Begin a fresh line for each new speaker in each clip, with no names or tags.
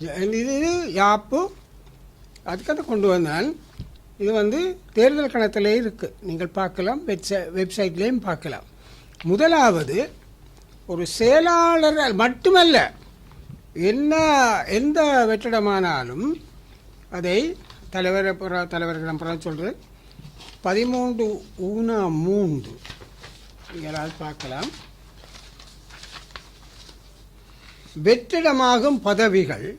இது யாப்பு அதுக்காக கொண்டு வந்தான் இது வந்து தேர்தல் கணத்திலே இருக்குது நீங்கள் பார்க்கலாம் வெப்சை வெப்சைட்லேயும் பார்க்கலாம். முதலாவது ஒரு செயலாளர் மட்டுமல்ல என்ன எந்த வெற்றிடமானாலும் அதை தலைவர் புற- தலைவர்களிடம் புற சொல்கிறது பதிமூன்று ஊனா மூன்று. யாராவது பார்க்கலாம். வெற்றிடமாகும் பதவிகள்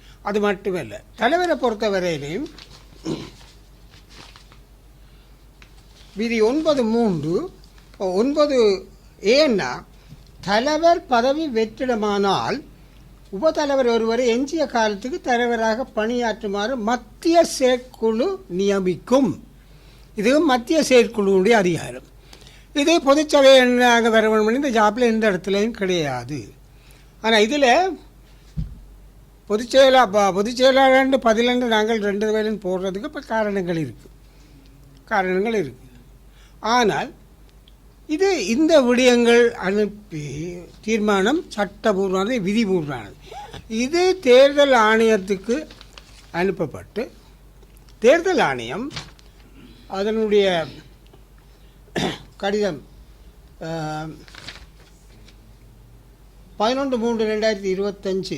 அது மட்டுமல்ல. தலைவரை பொறுத்தவரையிலையும் விதி ஒன்பது மூன்று ஒன்பது ஏன்னா தலைவர் பதவி வெற்றிடமானால் உபத்தலைவர் ஒருவரை எஞ்சிய காலத்துக்கு தலைவராக பணியாற்றுமாறு மத்திய செயற்குழு நியமிக்கும். இது மத்திய செயற்குழுவுடைய அதிகாரம். இது பொதுச்சபை என்னாக வர வேண்டும் இந்த ஜாப்பில் எந்த இடத்துலையும் கிடையாது. ஆனால் இதில் பொதுச் செயலா ப- பொதுச் பதிலெண்டு நாங்கள் ரெண்டு பேரும் போடுறதுக்கு இப்போ காரணங்கள் இருக்குது காரணங்கள் இருக்குது ஆனால் இது இந்த விடயங்கள் அனுப்பி தீர்மானம் சட்டபூர்வமானது விதிபூர்வமானது. இது தேர்தல் ஆணையத்துக்கு அனுப்பப்பட்டு தேர்தல் ஆணையம் அதனுடைய கடிதம் பதினொன்று மூன்று ரெண்டாயிரத்தி இருபத்தஞ்சு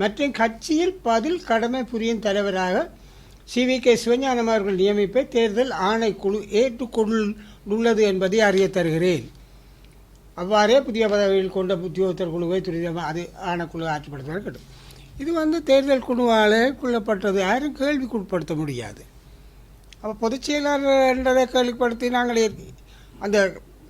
மற்றும் கட்சியில் பதில் கடமை புரியும் தலைவராக சி வி கே சிவஞானம் அவர்கள் நியமிப்பை தேர்தல் ஆணைக்குழு ஏற்றுக்கொண்டுள்ளது என்பதை அறிய தருகிறேன். அவ்வாறே புதிய பதவியில் கொண்ட உத்தியோகத்தர் குழுவை துரிதமாக அது ஆணைக்குழு ஆட்சிப்படுத்த இருக்கட்டும் இது வந்து தேர்தல் குழுவாலே கொள்ளப்பட்டது யாரும் கேள்விக்குட்படுத்த முடியாது. அப்போ பொதுச் செயலாளர் என்றதை கேள்விப்படுத்தி நாங்கள் அந்த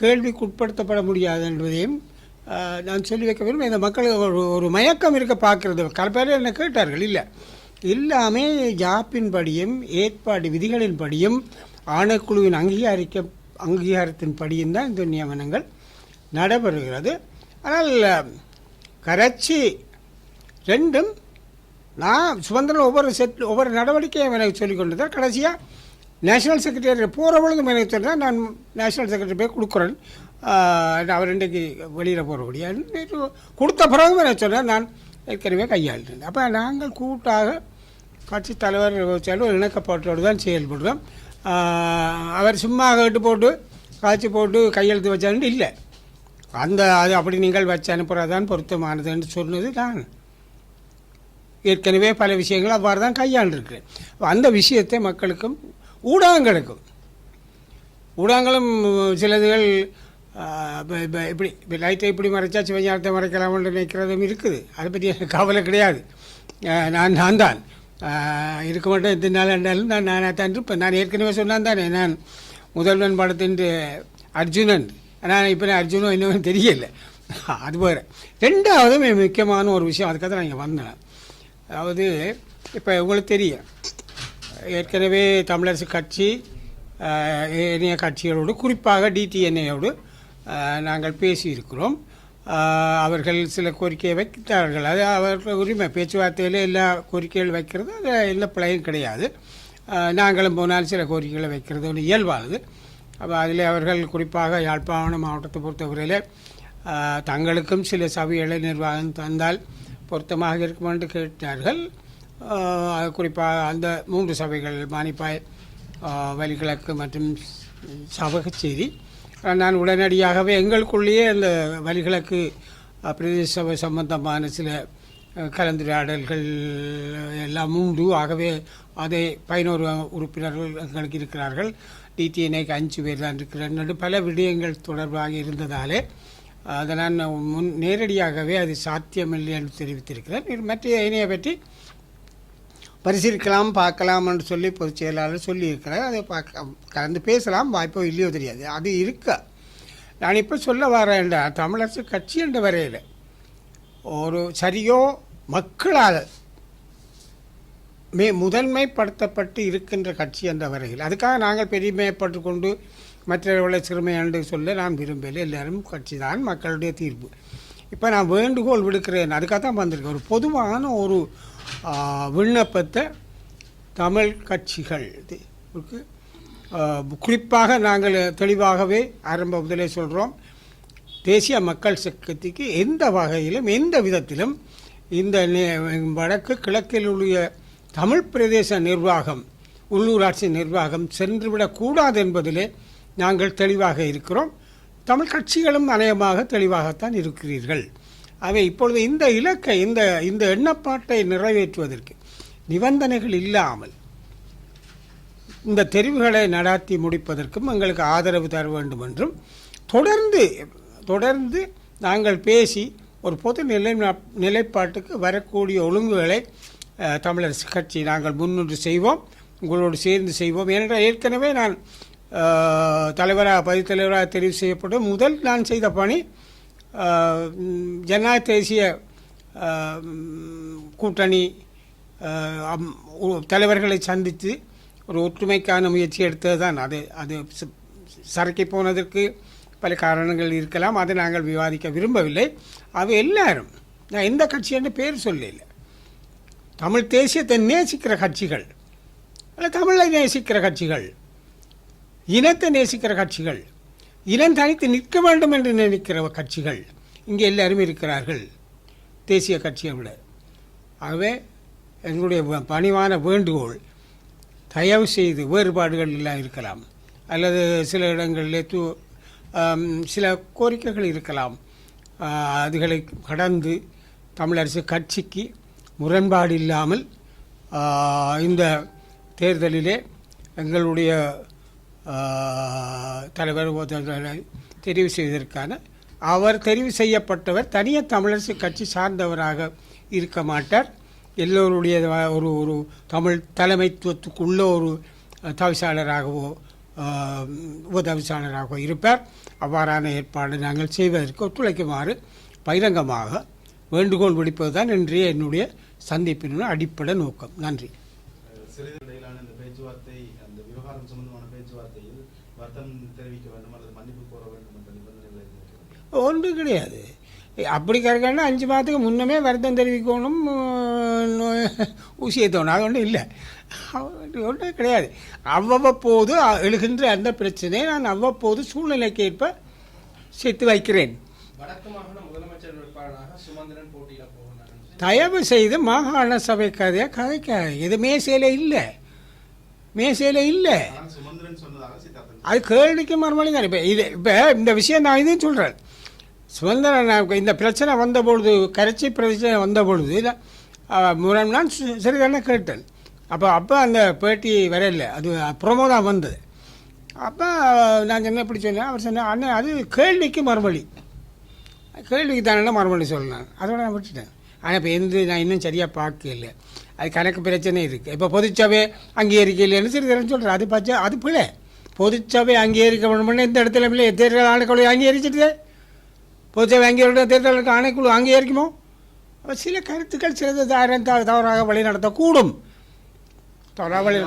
கேள்விக்குட்படுத்தப்பட முடியாது என்பதையும் நான் சொல்லி வைக்க விரும்புகிறேன். இந்த மக்கள் ஒரு ஒரு மயக்கம் இருக்க பார்க்கறது. பல பேர் என்ன கேட்டார்கள்? இல்லை. எல்லாமே ஜாப்பின்படியும் ஏற்பாடு விதிகளின்படியும் ஆணைக்குழுவின் அங்கீகரிக்க அங்கீகாரத்தின் படியும் தான் இந்த நியமனங்கள் நடைபெறுகிறது. ஆனால் கரைச்சி ரெண்டும் நான் சுதந்திரம் ஒவ்வொரு செட் ஒவ்வொரு நடவடிக்கையும் எனக்கு சொல்லிக் கொண்டு தான் கடைசியாக நேஷனல் செக்ரட்டரி போகிற பொழுது எனக்கு சொன்னால் நான் நேஷனல் செக்ரட்டரி போய் கொடுக்குறேன். அவர் இன்றைக்கு வெளியில் போகிறபடியா கொடுத்த பிறகு எனக்கு நான் ஏற்கனவே கையாளுறேன். அப்போ நாங்கள் கூட்டாக கட்சி தலைவர் செயலர் இணக்கப்பட்டோடு தான் செயல்படுறோம். அவர் சும்மா கேட்டு போட்டு காய்ச்சி போட்டு கையெழுத்து வச்சான்னு இல்லை. அந்த அது அப்படி நீங்கள் வச்சு அனுப்புகிறதான் பொருத்தமானதுன்னு சொன்னது நான். ஏற்கனவே பல விஷயங்கள் அவ்வாறு தான் கையாண்டிருக்கிறேன். அந்த விஷயத்தை மக்களுக்கும் ஊடகங்களுக்கும் ஊடகங்களும் சிலதுகள் இப்போ இப்ப- இப்படி இப்போ லைட்டை இப்படி மறைச்சா சிவஞானத்தை மறைக்கலாம்னு நினைக்கிறதும் இருக்குது. அதை பற்றி எனக்கு கவலை கிடையாது. நான் நான் தான். இருக்க மாட்டேன். எத்தனை நாள் என்றாலும் நான் நானாக தான் இருப்பேன். நான் ஏற்கனவே சொன்னான் தானே நான் முதல்வன் படத்தின் அர்ஜுனன். ஆனால் இப்போ நான் அர்ஜுனும் இன்னும் தெரியல. அது வேறு. ரெண்டாவது முக்கியமான ஒரு விஷயம் அதுக்காக தான் நான் இங்கே வந்தேன். அதாவது இப்போ உங்களுக்கு தெரியும். ஏற்கனவே தமிழரசு கட்சி ஏனைய கட்சிகளோடு குறிப்பாக டிடிஎன்ஏயோடு நாங்கள் பேசியிருக்கிறோம். அவர்கள் சில கோரிக்கையை வைக்கிறார்கள் அது அவர்கள் உரிமை. பேச்சுவார்த்தையில் எல்லா கோரிக்கைகள் வைக்கிறது. அது எந்த பிழையும் கிடையாது. நாங்களும் போனால் சில கோரிக்கைகளை வைக்கிறது. ஒன்று இயல்பானது. அப்போ அதில் அவர்கள் குறிப்பாக யாழ்ப்பாணம் மாவட்டத்தை பொறுத்தவரையில் தங்களுக்கும் சில சபைகளை நிர்வாகம் தந்தால் பொருத்தமாக இருக்கும் என்று கேட்டார்கள். குறிப்பாக அந்த மூன்று சபைகள் மானிப்பாய் வலிகிழக்கு மற்றும் சபகச்சேரி நான் உடனடியாகவே எங்களுக்குள்ளேயே அந்த வலிகிழக்கு பிரதேச சபை சம்பந்தமான சில கலந்துரையாடல்கள் எல்லாம் உண்டு. ஆகவே அதை பதினோரு உறுப்பினர்கள் எங்களுக்கு இருக்கிறார்கள். டிடிஎன்ஏக்கு அஞ்சு பேர் தான் இருக்கிறார்கள். பல விடயங்கள் தொடர்பாக இருந்ததாலே அதை நான் முன் நேரடியாகவே அது சாத்தியமில்லை என்று தெரிவித்திருக்கிறேன். மற்ற இணையை பற்றி பரிசீலிக்கலாம் பார்க்கலாம் என்று சொல்லி பொதுச் செயலாளர் சொல்லியிருக்கிறார். அதை பார்க்க கலந்து பேசலாம். வாய்ப்போ இல்லையோ தெரியாது. அது இருக்க. நான் இப்போ சொல்ல வரேன் தமிழரசு கட்சி என்ற வரையில் ஒரு சரியோ மக்களால் மே முதன்மைப்படுத்தப்பட்டு இருக்கின்ற கட்சி என்ற வரையில் அதுக்காக நாங்கள் பெருமைப்பட்டு கொண்டு மற்றவர்களை சிறுமை என்று சொல்ல நான் விரும்பலை எல்லாரும் கட்சி தான் மக்களுடைய தீர்ப்பு. இப்போ நான் வேண்டுகோள் விடுக்கிறேன். அதுக்காக தான் வந்திருக்கேன். ஒரு பொதுவான ஒரு விண்ணப்பத்தை தமிழ் கட்சிகள். குறிப்பாக நாங்கள் தெளிவாகவே ஆரம்ப முதலே சொல்கிறோம் தேசிய மக்கள் சக்திக்கு எந்த வகையிலும் எந்த விதத்திலும் இந்த வடக்கு கிழக்கில் உள்ள தமிழ் பிரதேச நிர்வாகம் உள்ளூராட்சி நிர்வாகம் சென்றுவிடக்கூடாது என்பதிலே நாங்கள் தெளிவாக இருக்கிறோம். தமிழ் கட்சிகளும் அநேகமாக தெளிவாகத்தான் இருக்கிறீர்கள். அவை இப்பொழுது இந்த இலக்கை இந்த இந்த எண்ணப்பாட்டை நிறைவேற்றுவதற்கு நிபந்தனைகள் இல்லாமல் இந்த தெரிவுகளை நடாத்தி முடிப்பதற்கும் எங்களுக்கு ஆதரவு தர வேண்டும் என்றும் தொடர்ந்து தொடர்ந்து நாங்கள் பேசி ஒரு பொது நிலை நிலைப்பாட்டுக்கு வரக்கூடிய ஒழுங்குகளை தமிழரசு கட்சி நாங்கள் முன்னின்று செய்வோம் உங்களோடு சேர்ந்து செய்வோம். ஏனென்றால் ஏற்கனவே நான் தலைவராக பதிவு தலைவராக தெரிவு செய்யப்படும் முதல் நான் செய்த பணி ஜனநாயக தேசிய கூட்டணி தலைவர்களை சந்தித்து ஒரு ஒற்றுமைக்கான முயற்சி எடுத்தது தான். அது அது சரக்கி போனதற்கு பல காரணங்கள் இருக்கலாம். அதை நாங்கள் விவாதிக்க விரும்பவில்லை. அவை எல்லாரும் நான் எந்த கட்சி என்று பேர் சொல்லல. தமிழ் தேசியத்தை நேசிக்கிற கட்சிகள் அல்ல தமிழை நேசிக்கிற கட்சிகள் இனத்தை நேசிக்கிற கட்சிகள் இனம் தனித்து நிற்க வேண்டும் என்று நினைக்கிற கட்சிகள் இங்கே எல்லாரும் இருக்கிறார்கள். தேசிய கட்சியை விட. ஆகவே எங்களுடைய பணிவான வேண்டுகோள் தயவு செய்து வேறுபாடுகள் எல்லாம் இருக்கலாம். அல்லது சில இடங்களிலே தூ சில கோரிக்கைகள் இருக்கலாம். அதுகளை கடந்து தமிழரசு கட்சிக்கு முரண்பாடு இல்லாமல் இந்த தேர்தலிலே எங்களுடைய தலைவர் தெரிவு செய்வதற்கான அவர் தெரிவு செய்யப்பட்டவர் தனியாக தமிழரசு கட்சி சார்ந்தவராக இருக்க மாட்டார். எல்லோருடைய ஒரு ஒரு தமிழ் தலைமைத்துவத்துக்குள்ள ஒரு தவிசாளராகவோ உதவிசாளராகவோ இருப்பார். அவ்வாறான ஏற்பாடு நாங்கள் செய்வதற்கு ஒத்துழைக்குமாறு பகிரங்கமாக வேண்டுகோள் விடுப்பதுதான் இன்றைய என்னுடைய சந்திப்பினுடைய அடிப்படை நோக்கம். நன்றி.
சிறிது இடையிலான இந்த பேச்சுவார்த்தை அந்த விவகாரம் சம்பந்தமான பேச்சுவார்த்தையில் வருத்தம் தெரிவிக்க வேண்டும் அல்லது மன்னிப்பு கோர வேண்டும் என்ற நிபந்தனைகள் இருக்கிறது
ஒன்றும் கிடையாது. அப்படி கிடைக்கணும்னா அஞ்சு மாதத்துக்கு முன்னமே வருத்தம் தெரிவிக்கணும் ஊசியை தோணும் அது ஒன்றும் இல்லை. ஒன்றும் கிடையாது. அவ்வப்போது எழுகின்ற அந்த பிரச்சனையை நான் அவ்வப்போது சூழ்நிலைக்கு ஏற்ப சேர்த்து வைக்கிறேன். தயவு செய்து மாகாண சபை கதையை கதைக்காது இது மேசையில் இல்லை. மேசையில் இல்லை. அது கேள்விக்கு மறுமொழி தான். இப்போ இது இப்போ இந்த விஷயம் நான் இதையும் சொல்கிறேன் சுதந்திர இந்த பிரச்சனை வந்த பொழுது கரைச்சி பிரச்சனை வந்த பொழுது முரண் நான் சிறிதான கேட்டேன். அப்போ அப்போ அந்த பேட்டி வரையில அது ப்ரொமோ தான் வந்தது. அப்போ நான் என்ன இப்படி சொன்னேன்? அவர் சொன்னேன் அண்ணன் அது கேள்விக்கு மறுபடி. கேள்விக்கு தானே மறுபடி சொல்லலாம் அதோட நான் விட்டுட்டேன். ஆனால் இப்போ எந்த நான் இன்னும் சரியாக பார்க்கல. அது கணக்கு பிரச்சனை இருக்குது இப்போ பொதுச்சபை அங்கீகரிக்கலைன்னு சிறிதரன் சொல்கிறேன் அது பச்சை அது பிள்ளை பொதுச்சபை அங்கீகரிக்க வேணும்னு இந்த இடத்துல இல்லை தேர்தல் ஆணைக்குழு அங்கீகரிச்சிட்டு பொதுச்சபை அங்கீகரிக்க தேர்தலுக்கு ஆணைக்குழு அங்கீகரிக்குமோ? அப்ப சில கருத்துக்கள் சிலது தவறாக வழி நடத்தக்கூடும். தவறாக வழி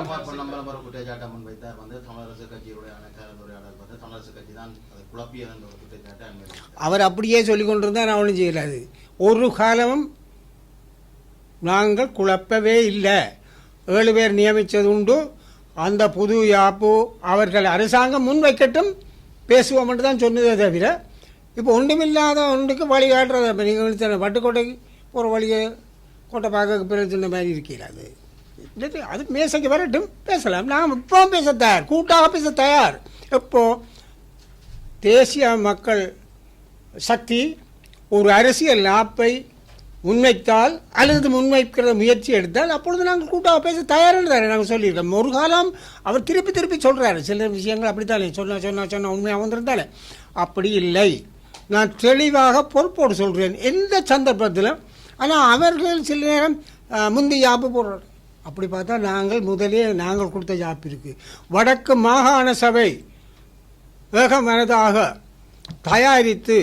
அவர் அப்படியே சொல்லி கொண்டிருந்தா நான் ஒன்றும் செய்யலாது. ஒரு காலமும் நாங்கள் குழப்பவே இல்லை. ஏழு பேர் நியமித்தது உண்டு. அந்த புது யாப்பு அவர்கள் அரசாங்கம் முன்வைக்கட்டும். பேசுவோம் என்று தான் சொன்னதே தவிர இப்போ ஒன்றுமில்லாத ஒன்றுக்கு வழி காட்டுறது? இப்போ நீங்கள் பட்டுக்கோட்டைக்கு போகிற வழியை கோட்டை பார்க்க பிறகு சொன்ன மாதிரி இருக்கீங்க அது. அது மேசைக்கு வரட்டும். பேசலாம். நாம் இப்போ பேச தயார். கூட்டாக பேச தயார். எப்போ? தேசிய மக்கள் சக்தி ஒரு அரசியல் நாப்பை முன்வைத்தால் அல்லது முன்வைக்கிற முயற்சி எடுத்தால் அப்பொழுது நாங்கள் கூட்டாக பேச தயார்னு நாங்கள் சொல்லியிருக்கோம். ஒரு காலம் அவர் திருப்பி திருப்பி சொல்கிறாரு சில விஷயங்கள் அப்படித்தானே? சொன்ன சொன்ன சொன்ன உண்மையாக வந்திருந்தாலே. அப்படி இல்லை. நான் தெளிவாக பொறுப்போடு சொல்கிறேன் எந்த சந்தர்ப்பத்தில் ஆனால் அவர்கள் சில நேரம் முந்தி யாப்பு போடுறாங்க. அப்படி பார்த்தா நாங்கள் முதலே நாங்கள் கொடுத்த யாப்பு இருக்குது வடக்கு மாகாண சபை வேகமனதாக தயாரித்து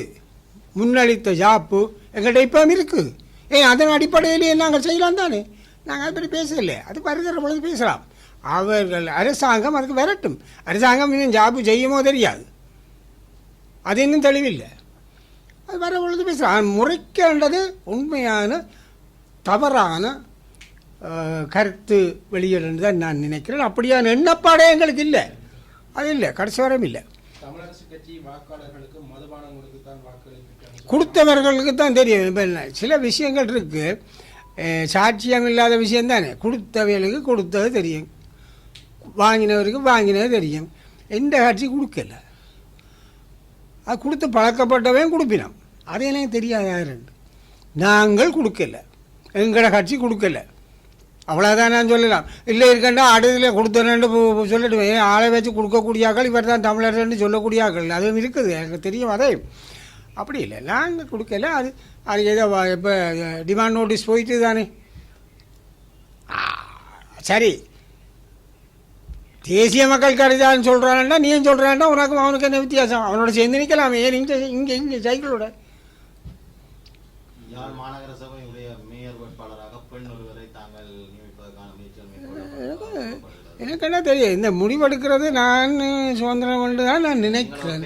முன்னளித்த ஜாப்பு எங்கள்கிட்ட இப்போ இருக்குது ஏன் அதன் அடிப்படையிலேயே நாங்கள் செய்யலாம் தானே? நாங்கள் அதை பற்றி பேசலை அது வருகிற பொழுது பேசலாம். அவர்கள் அரசாங்கம் அதுக்கு வரட்டும். அரசாங்கம் இன்னும் ஜாப்பு செய்யுமோ தெரியாது. அது இன்னும் தெளிவில்லை. அது வர பொழுது பேசுகிறேன் முறைக்கேண்டது உண்மையான தவறான கருத்து வெளியிடன்னு தான் நான் நினைக்கிறேன். அப்படியான எண்ணப்பாடே எங்களுக்கு இல்லை. அது இல்லை. கடைசி வரையும் இல்லை. கொடுத்தவர்களுக்கு தான் தெரியும். என்ன சில விஷயங்கள் இருக்குது சாட்சியம் இல்லாத விஷயம் தானே. கொடுத்தவர்களுக்கு கொடுத்தது தெரியும். வாங்கினவருக்கு வாங்கினது தெரியும். எந்த காட்சி கொடுக்கல. அது கொடுத்து பழக்கப்பட்டவன் கொடுப்பினோம் அது எனக்கு தெரியாது யாருன்னு நாங்கள் கொடுக்கல. எங்களோட கட்சி கொடுக்கல. அவ்வளோதான் நான் சொல்லலாம். இல்லை இருக்கண்டா அடுத்துல கொடுத்தேன்னு சொல்லிட்டு ஆளை வச்சு கொடுக்கக்கூடிய ஆக்கள் இவர் தான் தமிழர்னு சொல்லக்கூடிய ஆக்கள் அதுவும் இருக்குது. எனக்கு தெரியும் அதே. அப்படி இல்லை. நாங்கள் கொடுக்கல. அது அது ஏதோ இப்போ டிமாண்ட் நோட்டீஸ் போயிட்டு தானே. சரி. தேசிய மக்கள் கருதான்னு சொல்கிறான்டா நீயும் சொல்கிறான்டா உனக்கு அவனுக்கு என்ன வித்தியாசம்? அவனோட சேர்ந்து நிற்கலாம் ஏன் இங்கே இங்கே இங்கே சைக்கிளோட?
யாழ் மாநகர சபையுடைய மேயர் வேட்பாளராக பெண் ஒருவரை தாங்கள் நியமிப்பதற்கான முயற்சிகள்
எனக்கு என்ன தெரியும்? இந்த முடிவெடுக்கிறது நான் சுதந்திரம் என்று தான் நான் நினைக்கிறேன்.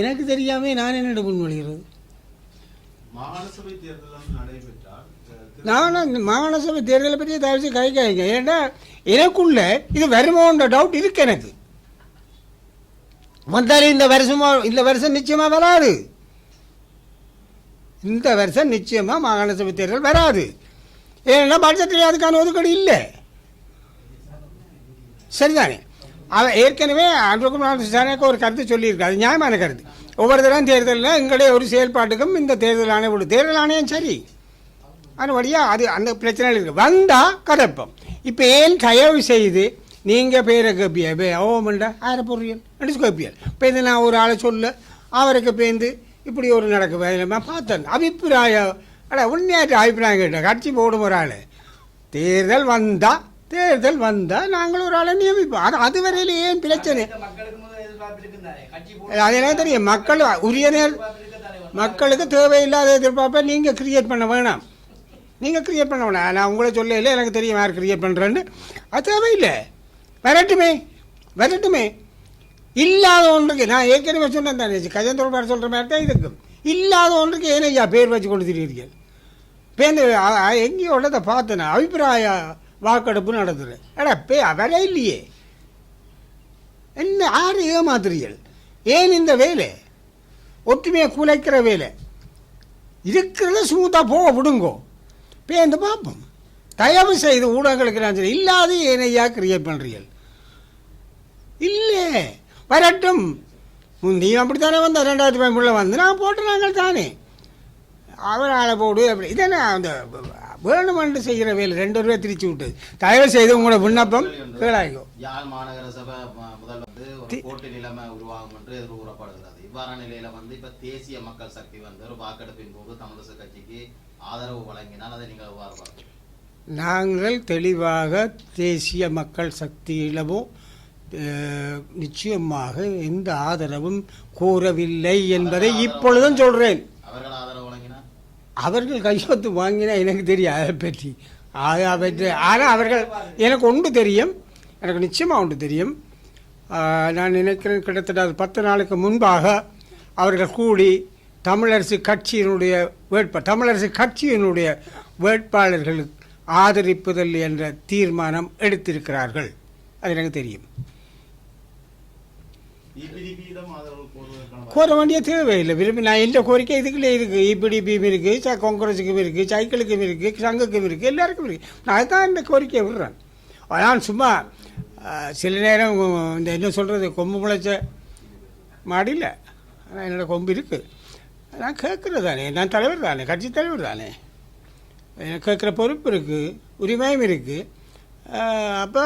எனக்கு தெரியாம நான் என்னோட முன்மொழிகிறது.
மாகாண சபை தேர்தல் நடைபெற்றால்
நான் இந்த மாகாண சபை தேர்தலை பற்றி தயவுசு கை காய்ங்க. ஏன்னா எனக்குள்ள இது வருமோன்ற டவுட் இருக்கு எனக்கு. வந்தாலும் இந்த வருஷமா இந்த வருஷம் நிச்சயமா வராது. இந்த வருஷம் நிச்சயமா மாகாண சபை தேர்தல் வராது. ஏன்னா பட்ஜெட்டில் அதுக்கான ஒதுக்கீடு இல்லை. சரிதானே? அவன் ஏற்கனவே அன்புகுமார் ஒரு கருத்து சொல்லியிருக்காது அது நியாயமான கருத்து. ஒவ்வொரு தடவை தேர்தலில் எங்களுடைய ஒரு செயல்பாட்டுக்கும் இந்த தேர்தல் ஆணையம் தேர்தல் ஆணையம் சரி. அதுபடியாக அது அந்த பிரச்சனை இருக்குது வந்தால் கதைப்போம் இப்போ ஏன் தயவு செய்து நீங்கள் பேரை கேப்பியா? பே ஓமண்டா ஆயிர பொருள் நடிச்சு கேப்பியல் இப்போ இது நான் ஒரு ஆளை சொல்ல. அவருக்கு பேந்து இப்படி ஒரு நடக்கு வேலைமா பார்த்தேன். அபிப்பிராயம் அட உண்மையாட்டு அபிப்பிராயம் கேட்டேன். கட்சி போடும் ஒரு ஆள். தேர்தல் வந்தால் தேர்தல் வந்தால் நாங்கள் ஒரு ஆளை நியமிப்போம். அது அதுவரையில் ஏன் பிரச்சனை? அது என்ன தெரியும். மக்கள் உரிய நேர் மக்களுக்கு தேவையில்லாத எதிர்பார்ப்பை நீங்கள் கிரியேட் பண்ண வேணாம். நீங்கள் கிரியேட் பண்ண வேணாம் நான் உங்களை சொல்லல எனக்கு தெரியும் யார் கிரியேட் பண்ணுறேன்னு அது தேவையில்லை. வரட்டுமே. வரட்டுமே. இல்லாத ஒன்றுக்கு நான் ஏற்கனவே சொன்னேன் தானே கஜந்தோடு சொல்கிற மாதிரி தான் இருக்கும். இல்லாத ஒன்றுக்கு ஏன் ஐயா பேர் வச்சு கொண்டு திரிகிறீர்கள் பேருந்து எங்கேயோ உள்ளதை பார்த்தேன் அபிப்பிராய வாக்கெடுப்பு நடத்துகிறேன் எடா பே வேலை இல்லையே. என்ன ஆறு ஏமாத்துறீர்கள்? ஏன் இந்த வேலை? ஒற்றுமையை குலைக்கிற வேலை. இருக்கிறத ஸ்மூத்தாக போக விடுங்கோ. பேந்து பார்ப்போம். தயவு செய்து ஊடகங்களுக்கு நான் சொல்றேன், இல்லாத ஏனையா கிரியேட் பண்ணுறீர்கள் இல்லை வரட்டும். முந்தையும் அப்படித்தானே வந்த? ரெண்டாயிரத்தி பதிமூணில் வந்து நான் போட்டு நாங்கள் தானே. அவர் ஆளை போடு அப்படி. இதென்ன அந்த வேணுமென்று செய்கிற வேலை ரெண்டு ரூபாய் திரிச்சு விட்டு. தயவு செய்து உங்களோட விண்ணப்பம் கேளாய்க்கோ
யாழ் மாநகர சபை வந்து போட்டி நிலைமை உருவாகும் என்று கூறப்படுகிறது இவ்வாறான நிலையில வந்து இப்ப தேசிய மக்கள் சக்தி வந்து ஒரு வாக்கெடுப்பின் போது தமிழரசு கட்சிக்கு ஆதரவு வழங்கினால் அதை நீங்கள் எவ்வாறு?
நாங்கள் தெளிவாக தேசிய மக்கள் சக்தியிடமோ அஹ், நிச்சயமாக எந்த ஆதரவும் கோரவில்லை என்பதை இப்பொழுதும் சொல்கிறேன்
அவர்கள்
கையொத்து வாங்கினா எனக்கு தெரியும் அதை பற்றி. அதை பற்றி ஆனால் அவர்கள் எனக்கு ஒன்று தெரியும். எனக்கு நிச்சயமாக ஒன்று தெரியும். நான் நினைக்கிறேன் கிட்டத்தட்ட அது பத்து நாளுக்கு முன்பாக அவர்கள் கூடி தமிழரசு கட்சியினுடைய வேட்பா தமிழரசு கட்சியினுடைய வேட்பாளர்களுக்கு ஆதரிப்பதில் என்ற தீர்மானம் எடுத்திருக்கிறார்கள். அது எனக்கு தெரியும். கோர வேண்டிய தேவையில்லை. விரும்பி நான் எந்த கோரிக்கை இதுக்குள்ளே இருக்குது இபிடிபியும் இருக்குது ச காங்கிரஸுக்கும் இருக்குது சைக்கிளுக்கும் இருக்குது சங்குக்கும் இருக்குது எல்லாருக்கும் இருக்குது நான் அதுதான் இந்த கோரிக்கையை விடுறேன். நான் சும்மா சில நேரம் இந்த என்ன சொல்கிறது கொம்பு முளைச்ச மாடியில். ஆனால் என்னோட கொம்பு இருக்குது நான் கேட்குறது தானே நான் தலைவர் தானே கட்சி தலைவர் தானே. எனக்கு கேட்குற பொறுப்பு இருக்குது உரிமையும் இருக்குது அப்போ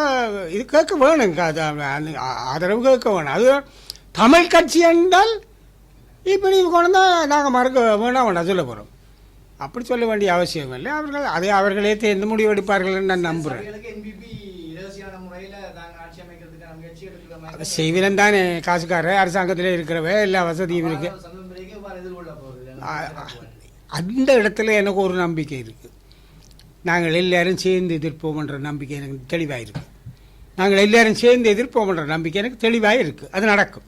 இது கேட்க வேணும் அது அந்த ஆதரவு கேட்க வேணும். அது தமிழ் கட்சி என்றால் இப்படி கொண்டு நாங்கள் மறக்க வேணாம் வேண்டாம் சொல்ல போகிறோம் அப்படி சொல்ல வேண்டிய அவசியம் இல்லை. அவர்கள் அதை அவர்களே தேர்ந்து முடிவெடுப்பார்கள் நான் நம்புகிறேன் செய்வினம் தானே காசுக்கார அரசாங்கத்தில் இருக்கிறவ எல்லா வசதியும் இருக்குது அந்த இடத்துல எனக்கு ஒரு நம்பிக்கை இருக்குது நாங்கள் எல்லாரும் சேர்ந்து எதிர்ப்போம்ன்ற நம்பிக்கை எனக்கு தெளிவாக இருக்குது நாங்கள் எல்லோரும் சேர்ந்து எதிர்ப்போம்ன்ற நம்பிக்கை எனக்கு தெளிவாக இருக்குது அது நடக்கும்.